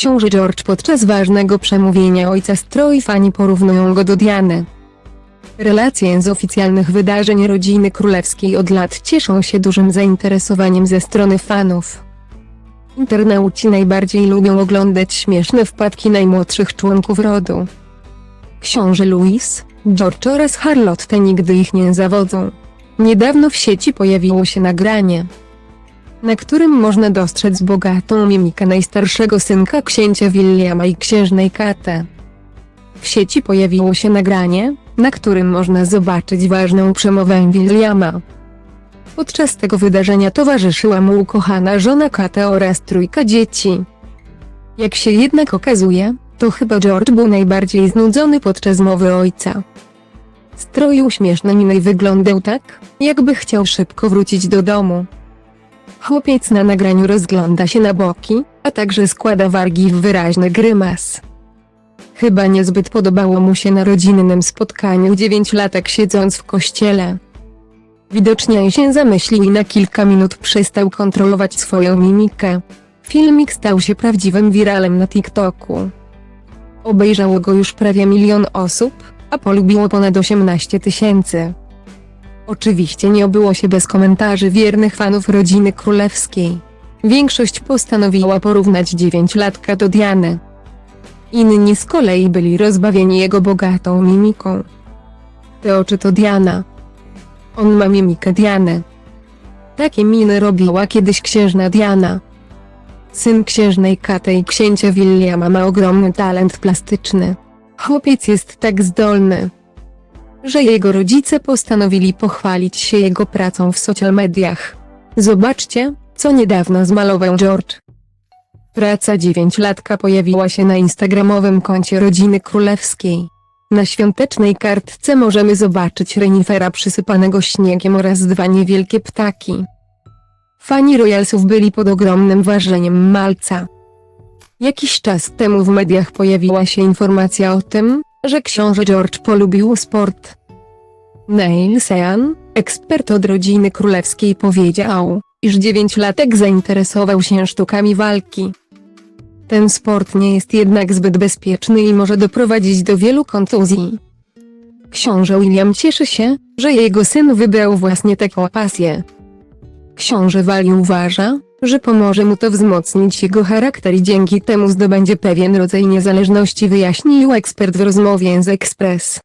książę George podczas ważnego przemówienia ojca stroi fani porównują go do Diany. Relacje z oficjalnych wydarzeń rodziny królewskiej od lat cieszą się dużym zainteresowaniem ze strony fanów. Internauci najbardziej lubią oglądać śmieszne wpadki najmłodszych członków rodu. Książę Louis, George oraz Charlotte nigdy ich nie zawodzą. Niedawno w sieci pojawiło się nagranie, na którym można dostrzec bogatą mimikę najstarszego synka księcia Williama i księżnej Katę. W sieci pojawiło się nagranie, na którym można zobaczyć ważną przemowę Williama. Podczas tego wydarzenia towarzyszyła mu ukochana żona Kata oraz trójka dzieci. Jak się jednak okazuje, to chyba George był najbardziej znudzony podczas mowy ojca. Stroił śmieszne miny i wyglądał tak, jakby chciał szybko wrócić do domu. Chłopiec na nagraniu rozgląda się na boki, a także składa wargi w wyraźny grymas. Chyba niezbyt podobało mu się na rodzinnym spotkaniu dziewięciolatek siedząc w kościele. Widocznie się zamyślił i na kilka minut przestał kontrolować swoją mimikę. Filmik stał się prawdziwym wiralem na TikToku. Obejrzało go już prawie milion osób, a polubiło ponad 18 tysięcy. Oczywiście nie obyło się bez komentarzy wiernych fanów rodziny królewskiej. Większość postanowiła porównać dziewięciolatka do Diany. Inni z kolei byli rozbawieni jego bogatą mimiką. Te oczy to Diana. On ma mimikę Diany. Takie miny robiła kiedyś księżna Diana. Syn księżnej Katy i księcia Williama ma ogromny talent plastyczny. Chłopiec jest tak zdolny, że jego rodzice postanowili pochwalić się jego pracą w social mediach. Zobaczcie, co niedawno zmalował George. Praca dziewięciolatka pojawiła się na instagramowym koncie rodziny królewskiej. Na świątecznej kartce możemy zobaczyć renifera przysypanego śniegiem oraz dwa niewielkie ptaki. Fani Royalsów byli pod ogromnym wrażeniem malca. Jakiś czas temu w mediach pojawiła się informacja o tym, że książę George polubił sport. Neil Sean, ekspert od rodziny królewskiej powiedział, iż dziewięciolatek zainteresował się sztukami walki. Ten sport nie jest jednak zbyt bezpieczny i może doprowadzić do wielu kontuzji. Książę William cieszy się, że jego syn wybrał właśnie taką pasję. Książę Wali uważa, że pomoże mu to wzmocnić jego charakter i dzięki temu zdobędzie pewien rodzaj niezależności wyjaśnił ekspert w rozmowie z Express.